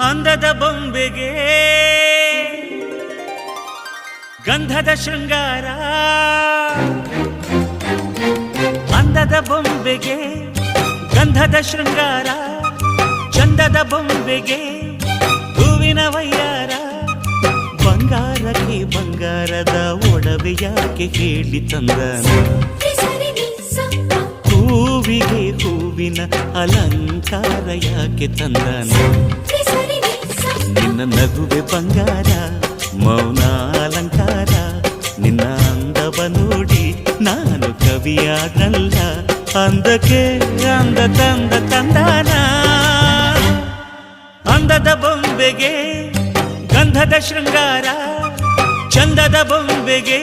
ಅಂದದ ಬೊಂಬೆಗೆ. ಗಂಧದ ಶೃಂಗಾರ. ಅಂದದ ಬೊಂಬೆಗೆ. ಗಂಧದ ಶೃಂಗಾರ. ಚಂದದ ಬೊಂಬೆಗೆ. ಹೂವಿನ ವೈಯಾರ. ಬಂಗಾರಕ್ಕೆ ಬಂಗಾರದ ಒಡವೆ ಯಾಕೆ ಹೇಳಿ ತಂದನ? ಹೂವಿಗೆ ಹೂವಿನ ಅಲಂಕಾರ ಯಾಕೆ ತಂದನ? ನಿನ್ನ ನಗುವೆ ಬಂಗಾರ, ಮೌನ ಅಲಂಕಾರ. ನಿನ್ನ ಅಂದವ ನೋಡಿ ನಾನು ಕವಿಯಾದಲ್ಲ ಅಂದಕ್ಕೆ ಅಂದ ತಂದ ತಂದಾನ. ಅಂದದ ಬೊಂಬೆಗೆ ಗಂಧದ ಶೃಂಗಾರ, ಚಂದದ ಬೊಂಬೆಗೆ